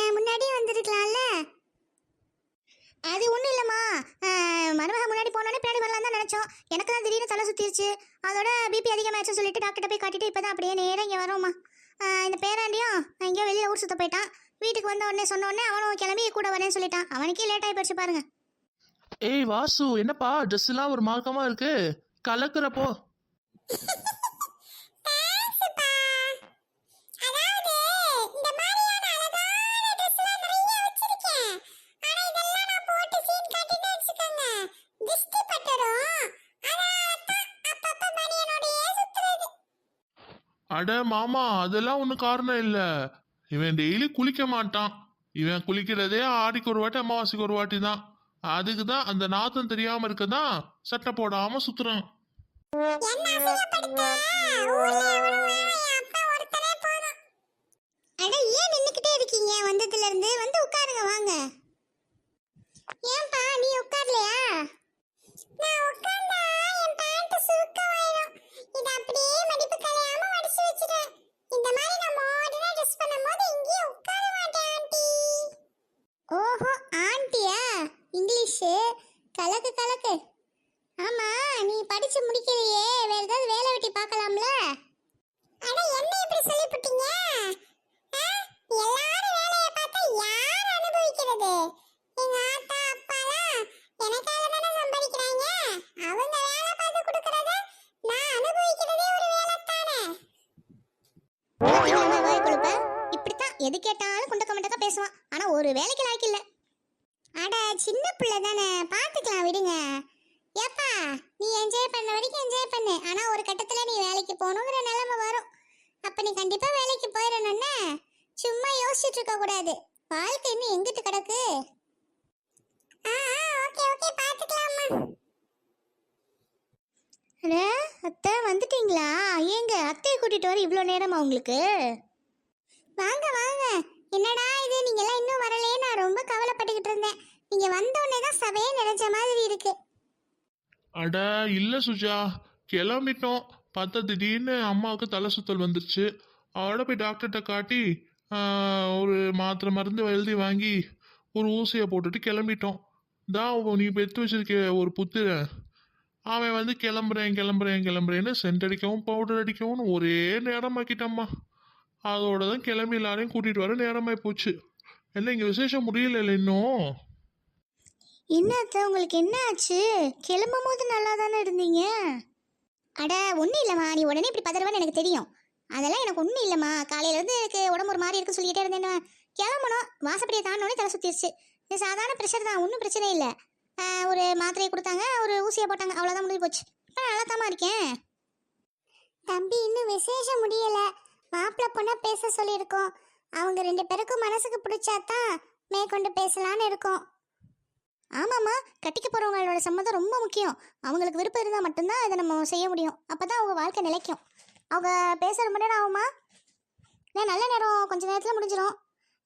ஏன் முன்னாடியே வந்திருக்கலாம்ல? அது ஒன்றும் இல்லைம்மா. மருமக முன்னாடி போனோடனே பின்னாடி வரலாம் தான் நினச்சோம். எனக்கு தான் திடீர்னு தலை சுற்றிருச்சு அதோட பிபி அதிகமாகிடுச்சு சொல்லிட்டு டாக்டர்கிட்ட போய் காட்டிட்டு இப்போ தான் அப்படியே நேரம் இங்கே வரோம்மா. இந்த பேராண்டியும் எங்கேயோ வெளியில் ஊர் சுற்ற போயிட்டான். வீட்டுக்கு வந்த உடனே சொன்ன உடனே அவனும் கிளம்பி கூட வரேன்னு சொல்லிட்டான். அவனுக்கே லேட் ஆகி போயிடுச்சு பாருங்க. ஏய் வாசு என்னப்பா? ட்ரெஸ் எல்லாம் ஒரு மார்க்கமா இருக்கு. கலக்குறப்போ. அட மாமா அதெல்லாம் ஒன்றும் காரணம் இல்லை. இவன் டெய்லி குளிக்க மாட்டான். இவன் குளிக்கிறதே ஆடிக்கு ஒரு வாட்டி அமாவாசைக்கு ஒரு வாட்டி தான். அதுக்கு தான் அந்த நாத்தம் தெரியாம இருக்க தான் சட்டை போடாம சுத்துறான். இருக்கீங்க? வந்ததுல இருந்து வந்து உட்காருங்க வாங்க. ஏன்பா நீ உட்கார்லையா? நான் உட்கார்ந்தா என் பேண்ட் சுருக்க கலக்கு கலக்கு. ஆமா நீ படிச்சு முடிக்கலையே. வேற ஏதாவது வேலை வெட்டி பார்க்கலாம்ல? அட என்ன இப்படி சொல்லிப்புட்டீங்க எல்லாரும் வேலையை பார்த்தா யார் அனுபவிக்கிறது? எங்க ஆத்தா அப்பாலாம் எனக்காக தானே சம்பாதிக்கிறாங்க? அவங்க வேலை பார்த்து கொடுக்கறத நான் அனுபவிக்கிறதே ஒரு வேலை தானே இப்படித்தான் எது கேட்டாலும் குண்டக்க மண்டக்க பேசுவான். ஆனா ஒரு வேலைக்கு லாய்க்கு இல்லை. அட சின்ன பிள்ளை தானே. பாத்துக்கலாம் விடுங்க. ஏப்பா நீ என்ஜாய் பண்ண வரைக்கும் என்ஜாய் பண்ணு. ஆனா ஒரு கட்டத்துல நீ வேலைக்கு போகணுங்கிற நிலைமை வரும். அப்ப நீ கண்டிப்பா வேலைக்கு போயிடணும்னா சும்மா யோசிச்சுட்டு இருக்க கூடாது. வாழ்க்கை இன்னும் எங்கிட்டு கிடக்கு? ஓகே ஓகே பாத்துக்கலாமா அட அத்தை வந்துட்டீங்களா? ஏங்க அத்தையை கூட்டிட்டு வர இவ்வளோ நேரமா உங்களுக்கு? வாங்க வாங்க. என்னடா இது? நீங்க எல்லாம் இன்னும் வரலையே. நான் ரொம்ப கவலைப்பட்டுக்கிட்டு இருந்தேன். நீங்க வந்த தான் சபையே நிறைஞ்ச மாதிரி இருக்கு. அட இல்ல சுஜா. கிளம்பிட்டோம். பார்த்தா திடீர்னு அம்மாவுக்கு தலை சுத்தல் வந்துருச்சு. அவளோட போய் டாக்டர்கிட்ட காட்டி ஒரு மாத்திரை மருந்து எழுதி வாங்கி ஒரு ஊசியை போட்டுட்டு கிளம்பிட்டோம். தான் நீ பெற்று வச்சிருக்க ஒரு புத்திரன் அவன் வந்து கிளம்புறேன் கிளம்புறேன் கிளம்புறேன்னு சென்ட் அடிக்கவும் பவுடர் அடிக்கவும் ஒரே நேரமாக்கிட்டம்மா. அதோட தான் கிளம்பி எல்லாரையும் கூட்டிகிட்டு வர நேரமாகி போச்சு. என்ன இங்கே விசேஷம் முடியல இன்னும்? என்ன அத்தை உங்களுக்கு என்ன ஆச்சு? கிளம்பும் போது நல்லா தானே இருந்தீங்க? அட ஒன்றும் இல்லைம்மா. நீ உடனே இப்படி பதறுவேன்னு எனக்கு தெரியும். அதெல்லாம் எனக்கு ஒன்றும் இல்லைம்மா. காலையிலேருந்து எனக்கு உடம்பு ஒரு மாதிரி இருக்கு சொல்லிக்கிட்டே இருந்தேன் கிளம்பணும். வாசப்படியை தாண்டோடனே தலை சுற்றிடுச்சு இது சாதாரண ப்ரெஷர் தான். ஒன்றும் பிரச்சனை இல்லை. ஒரு மாத்திரையை கொடுத்தாங்க. ஒரு ஊசியை போட்டாங்க. அவ்வளோதான் முடிஞ்சு போச்சு. இப்போ நல்லா தாம்மா இருக்கேன். தம்பி இன்னும் விசேஷம் முடியலை. மாப்பிள்ளை பொண்ணா பேச சொல்லியிருக்கோம். அவங்க ரெண்டு பேருக்கும் மனசுக்கு பிடிச்சாதான் மேற்கொண்டு பேசலான்னு இருக்கோம். ஆமாம்மா கட்டிக்க போகிறவங்களோட சம்மதம் ரொம்ப முக்கியம். அவங்களுக்கு விருப்பம் இருந்தால் மட்டும்தான் இதை நம்ம செய்ய முடியும். அப்போ தான் அவங்க வாழ்க்கை நிலைக்கும். அவங்க பேச ரொம்ப நேரம் ஆகுமா? ஏன் நல்ல நேரம். கொஞ்ச நேரத்தில் முடிஞ்சிடும்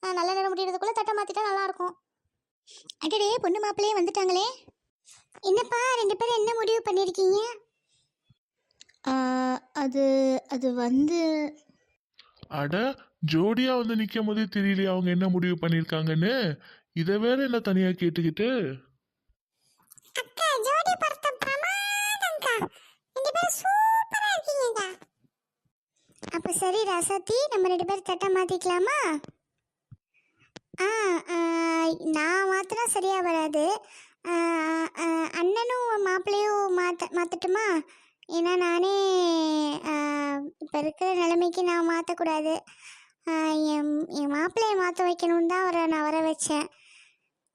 ஆ, நல்ல நேரம் முடியறதுக்குள்ளே தட்டை மாற்றிட்டா நல்லாயிருக்கும். அடடே பொண்ணு மாப்பிள்ளையே வந்துட்டாங்களே. என்னப்பா ரெண்டு பேரும் என்ன முடிவு பண்ணியிருக்கீங்க? அது அது வந்து அட ஜோடியா வந்து நிற்கும் போதே தெரியலையே அவங்க என்ன முடிவு பண்ணியிருக்காங்கன்னு. இதை வேற என்ன தனியா கேட்டுக்கிட்டு? அக்கா ரெண்டு சரி ரசத்தி நம்ம ரெண்டு பேரும் தட்டை மாத்திக்கலாமா? ஆ நான் மாத்தினா சரியா வராது. அண்ணனும் மாப்பிள்ளையும் மாத்த மாத்தட்டுமா? ஏன்னா நானே இப்போ இப்ப இருக்கிற நிலைமைக்கு நான் மாற்றக்கூடாது என் என் மாப்பிள்ளையை மாற்ற வைக்கணும்னு தான் அவரை நான் வர வச்சேன்.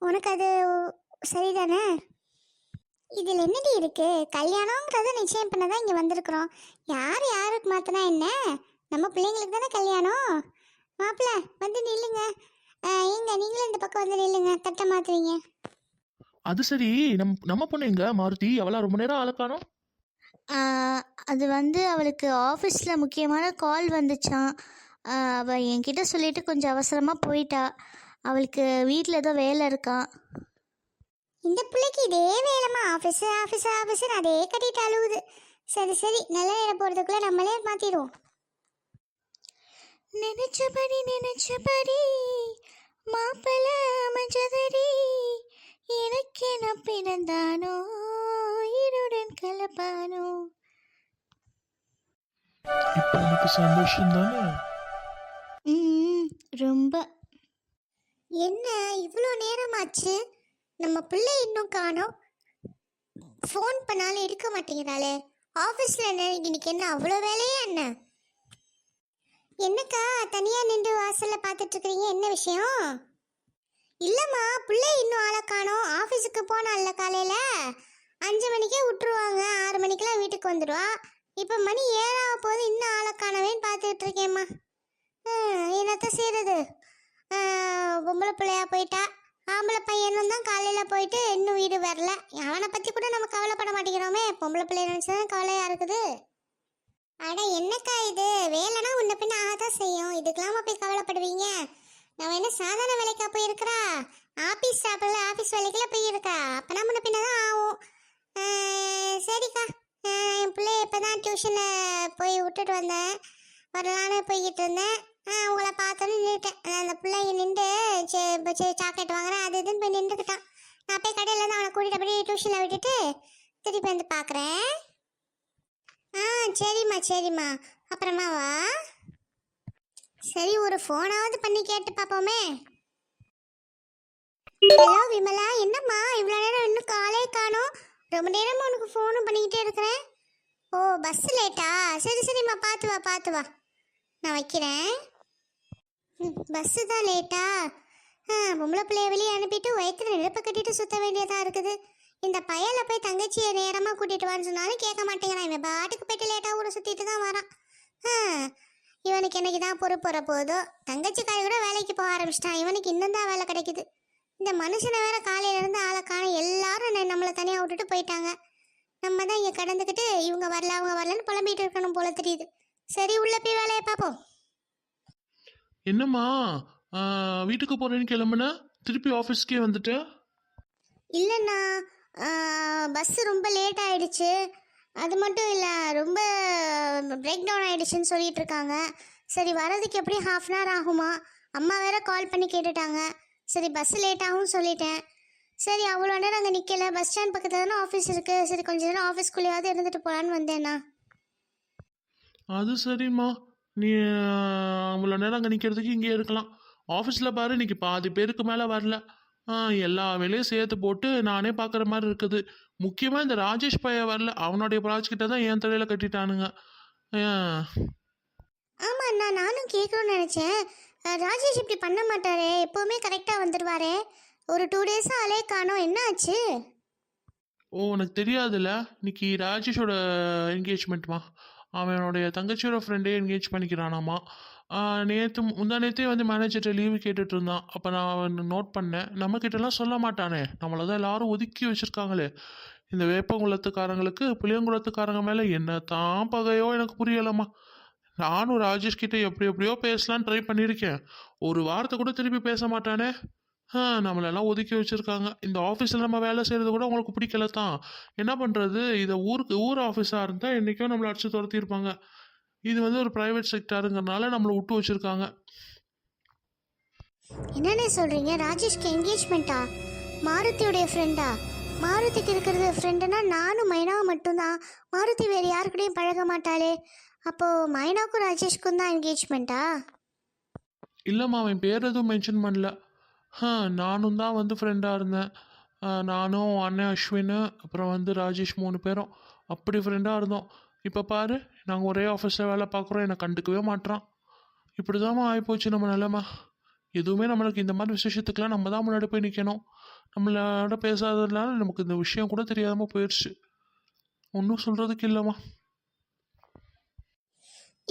உனக்கு அது சரிதானே? இதில் என்னடி இருக்கு? கல்யாணங்கிறத நிச்சயம் பண்ண தான் இங்கே வந்திருக்கிறோம். யார் யாருக்கு மாத்தினா என்ன? நம்ம பிள்ளைங்களுக்கு தானே கல்யாணம்? மாப்பிள்ள வந்து நில்லுங்க. ஏங்க நீங்களும் இந்த பக்கம் வந்து நில்லுங்க. தட்டை மாத்துவீங்க. அது சரி. நம் நம்ம பொண்ணு எங்க? மாருதி அவளா ரொம்ப நேரம் ஆளக்கானோம் அது வந்து அவளுக்கு ஆஃபீஸில் முக்கியமான கால் வந்துச்சான் அவள் என்கிட்ட சொல்லிட்டு கொஞ்சம் அவசரமாக போயிட்டா. அவளுக்கு வீட்டில் ஏதோ வேலை இருக்கான் இந்த பிள்ளைக்கு இதே வேலைமா ஆஃபீஸ் ஆஃபீஸ் ஆஃபீஸ்னு அதே கட்டிட்டு அழுவுது. சரி சரி. நல்ல நேரம் போகிறதுக்குள்ளே நம்மளே மாற்றிடுவோம் நினைச்சபடி நினைச்சபடி மாப்பிள்ள அமைஞ்சதடி. எனக்கென பிறந்தானோ இருடன் கலப்பானோ. இப்போ உனக்கு சந்தோஷம் தானே ரொம்ப. என்ன? இவ்வளோ நேரமாச்சு? நம்ம பிள்ளை இன்னும் காணோம். ஃபோன் பண்ணாலும் எடுக்க மாட்டேங்கிறாளே. ஆஃபீஸில் என்ன? இன்னைக்கு என்ன? அவ்வளோ வேலையா என்ன? என்னக்கா தனியாக நின்று வாசலில் பார்த்துட்ருக்குறீங்க என்ன விஷயம்? இல்லைம்மா பிள்ளை இன்னும் ஆளை காணோம். ஆஃபீஸுக்கு போனால காலையில். அஞ்சு மணிக்கே விட்டுருவாங்க. ஆறு மணிக்கெல்லாம் வீட்டுக்கு வந்துடுவா. இப்போ மணி ஏழாக போது இன்னும் ஆளை காணவேன்னு பார்த்துட்ருக்கேம்மா என்னத்த செய்யறது பொம்பளை பிள்ளையா போயிட்டா? ஆம்பளை பையனும் தான் காலையில் போயிட்டு இன்னும் வீடு வரல. அவனை பற்றி கூட நம்ம கவலைப்பட மாட்டேங்கிறோமே. பொம்பளை பிள்ளைய நினச்சி தான் கவலையாக இருக்குது. அட என்னக்கா இது? வேலைனா உன்ன பின்ன ஆதான் செய்யும். இதுக்கெல்லாமா போய் கவலைப்படுவீங்க? நம்ம என்ன சாதாரண வேலைக்கா போயிருக்கிறா? ஆஃபீஸ் ஸ்டாப்பில் ஆஃபீஸ் வேலைக்கெல்லாம் போயிருக்கா? அப்போனா முன்ன பின்ன தான் ஆகும். சரிக்கா. என் பிள்ளைய இப்போ தான் டியூஷனில் போய் விட்டுட்டு வந்தேன். வரலான்னு போய்கிட்டு இருந்தேன். உங்களை பார்த்தோன்னு நின்றுட்டேன் அந்த பிள்ளைங்க நின்று சரி சாக்லேட் வாங்குறேன் அது இதுன்னு போய் நின்றுக்கிட்டான். நான் போய் கடையில் இருந்து அவனை கூட்டிகிட்டு அப்படியே டியூஷனில் விட்டுட்டு திருப்பி வந்து பார்க்குறேன். ஆ சரிம்மா சரிம்மா. அப்புறமா வா. சரி ஒரு ஃபோனாவது பண்ணி கேட்டு பார்ப்போமே. ஹலோ விமலா என்னம்மா? இவ்வளோ நேரம் இன்னும் காலே காணும். ரொம்ப நேரமாக உனக்கு ஃபோனும் பண்ணிக்கிட்டே இருக்கிறேன். ஓ பஸ் லேட்டா சரி சரிம்மா பார்த்து வா பார்த்து வா. நான் வைக்கிறேன். பஸ்ஸு தான் லேட்டா பொம்பளை பிள்ளைய வெளியே அனுப்பிட்டு வயிற்றுல நெருப்பை கட்டிட்டு சுத்த வேண்டியதாக இருக்குது. இந்த பயலை போய் தங்கச்சியை நேரமாக கூட்டிகிட்டு வான்னு சொன்னாலும் கேட்க மாட்டேங்கிறான். இவன் பாட்டுக்கு போயிட்டு லேட்டாக ஊரை சுற்றிட்டு தான் வரான். இவனுக்கு என்னைக்கு தான் பொறுப்பு வர போதோ தங்கச்சிக்காரி கூட வேலைக்கு போக ஆரம்பிச்சிட்டான். இவனுக்கு இன்னும் தான் வேலை கிடைக்குது. இந்த மனுஷனை வேற காலையிலேருந்து ஆளை காண எல்லாரும் நம்மளை தனியாக விட்டுட்டு போயிட்டாங்க. நம்ம தான் இங்கே கடந்துக்கிட்டு இவங்க வரல அவங்க வரலன்னு புலம்பிகிட்டு இருக்கணும் போல தெரியுது. சரி உள்ளே போய் வேலையை பார்ப்போம். என்னம்மா வீட்டுக்கு போறேன்னு கிளம்புன? திருப்பி ஆஃபீஸ்க்கே வந்துட்ட? இல்லைண்ணா பஸ்ஸு ரொம்ப லேட் ஆயிடுச்சு. அது மட்டும் இல்லை ரொம்ப பிரேக் டவுன் ஆயிடுச்சுன்னு சொல்லிட்டு இருக்காங்க. சரி வரதுக்கு எப்படியும் ஹாஃப் அன் ஹவர் ஆகுமா? அம்மா வேற கால் பண்ணி கேட்டுட்டாங்க. சரி பஸ் லேட் ஆகும்னு சொல்லிட்டேன். சரி அவ்வளோ நேரம் அங்கே நிற்கல பஸ் ஸ்டாண்ட் பக்கத்தில் தானே ஆஃபீஸ் இருக்குது சரி கொஞ்ச நேரம் ஆஃபீஸ்க்குள்ளேயாவது இருந்துட்டு போகலான்னு வந்தேண்ணா. அது சரிம்மா. நீ அவ்வளோ நேரம் அங்கே நிற்கிறதுக்கு இங்கே இருக்கலாம். ஆஃபீஸில் பாரு இன்னைக்கு பாதி பேருக்கு மேலே வரல. எல்லா வேலையும் சேர்த்து போட்டு நானே பார்க்குற மாதிரி இருக்குது. முக்கியமாக இந்த ராஜேஷ் பையன் வரல. அவனுடைய ப்ராஜெக்டை தான் என் தலையில் கட்டிட்டானுங்க. ஆ, ஆமாண்ணா நானும் கேட்கணும்னு நினச்சேன். ராஜேஷ் இப்படி பண்ண மாட்டாரே. எப்போவுமே கரெக்டாக வந்துடுவாரே ஒரு டூ டேஸாக அலே காணோம். என்ன ஆச்சு? ஓ உனக்கு தெரியாதுல்ல? இன்னைக்கு ராஜேஷோட என்கேஜ்மெண்ட்மா அவனுடைய தங்கச்சியோட ஃப்ரெண்டே என்கேஜ் பண்ணிக்கிறானாமா. நேற்று முந்தா நேற்றே வந்து மேனேஜர்கிட்ட லீவு கேட்டுட்டு இருந்தான். அப்போ நான் அவன் நோட் பண்ணேன். நம்மக்கிட்டலாம் சொல்ல மாட்டானே. நம்மளை தான் எல்லாரும் ஒதுக்கி வச்சுருக்காங்களே. இந்த வேப்பங்குளத்துக்காரங்களுக்கு புளியங்குளத்துக்காரங்க மேலே என்ன தான் பகையோ எனக்கு புரியலம்மா. நானும் ராஜேஷ் கிட்டே எப்படி எப்படியோ பேசலான்னு ட்ரை பண்ணியிருக்கேன். ஒரு வாரத்தை கூட திருப்பி பேச மாட்டானே. நம்மளெல்லாம் ஒதுக்கி வச்சுருக்காங்க. இந்த ஆஃபீஸில் நம்ம வேலை செய்கிறது கூட உங்களுக்கு பிடிக்கல தான். என்ன பண்ணுறது இதை ஊருக்கு ஊர் ஆஃபீஸாக இருந்தால் என்றைக்கும் நம்மளை அடிச்சு துரத்திருப்பாங்க. இது வந்து ஒரு ப்ரைவேட் செக்டாருங்கிறனால நம்மளை விட்டு வச்சுருக்காங்க. என்னண்ணே சொல்கிறீங்க ராஜேஷ்க்கு என்கேஜ்மெண்ட்டா மாருதியுடைய ஃப்ரெண்டா மாருதிக்கு இருக்கிறது ஃப்ரெண்டுனா நானும் மைனாவும் மட்டும்தான். மாருதி வேறு யாருக்கூடயும் பழக மாட்டாளே. அப்போது மைனாவுக்கும் ராஜேஷ்க்கும் தான் என்கேஜ்மெண்ட்டா இல்லைம்மா அவன் பேர் எதுவும் மென்ஷன் பண்ணல. நானும் தான் வந்து ஃப்ரெண்டாக இருந்தேன். நானும் அண்ணன் அஸ்வின் அப்புறம் வந்து ராஜேஷ் மூணு பேரும் அப்படி ஃப்ரெண்டாக இருந்தோம். இப்போ பாரு நாங்கள் ஒரே ஆஃபீஸில் வேலை பார்க்குறோம் என்னை கண்டுக்கவே மாட்றான். இப்படி தான் ஆகிப்போச்சு நம்ம நிலமை. எதுவுமே நம்மளுக்கு இந்த மாதிரி விசேஷத்துக்கெலாம் நம்ம தான் முன்னாடி போய் நிற்கணும் நம்மளோட பேசாததுனால நமக்கு இந்த விஷயம் கூட தெரியாமல் போயிடுச்சு ஒன்றும் சொல்கிறதுக்கு இல்லைம்மா.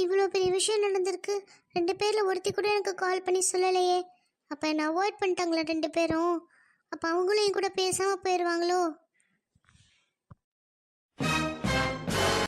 இவ்வளோ பெரிய விஷயம் நடந்திருக்கு. ரெண்டு பேரில் ஒருத்தி கூட எனக்கு கால் பண்ணி சொல்லலையே. அப்போ என்னை அவாய்ட் பண்ணிட்டாங்களா ரெண்டு பேரும்? அப்போ அவங்களும் என் கூட பேசாமல் போயிடுவாங்களோ